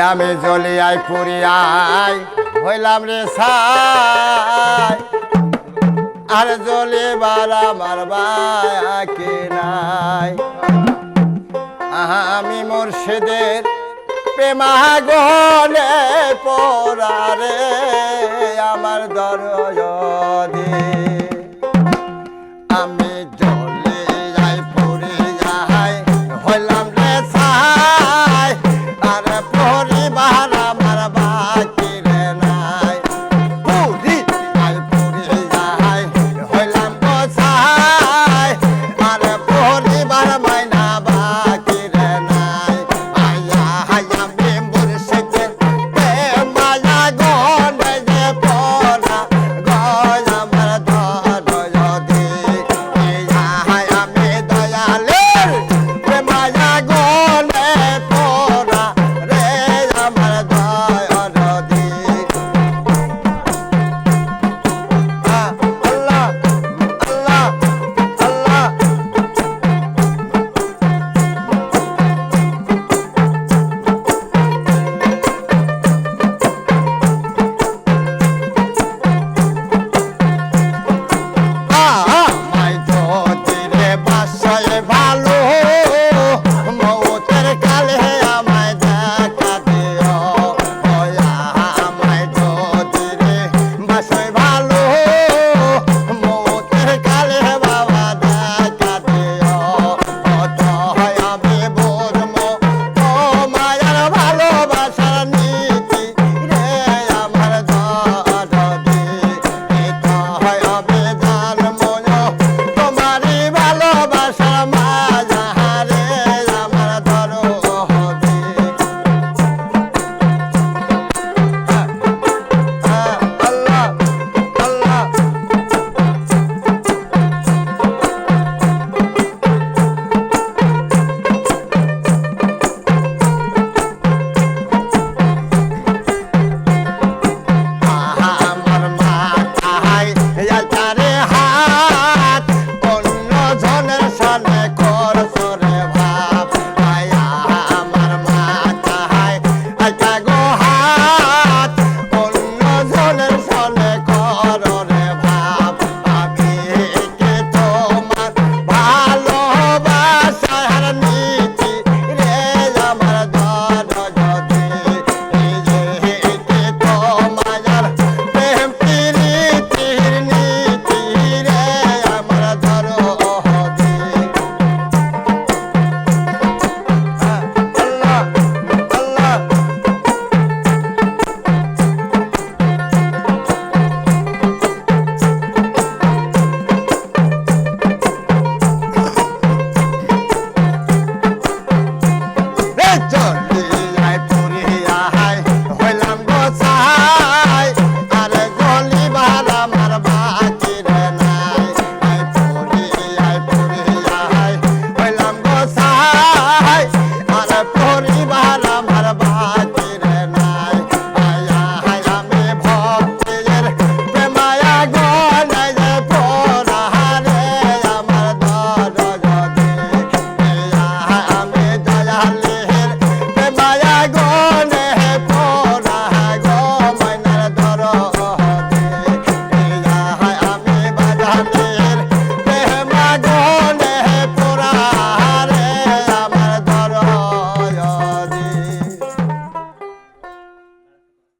আমি জ্বলিয়াই পুরিয়াই হইলাম রে সাই। আর জ্বলে বারা আমার বাকে নাই। আহা, আমি মুর্শিদের প্রেমাগনে পড়ারে আমার দরদি। বাহার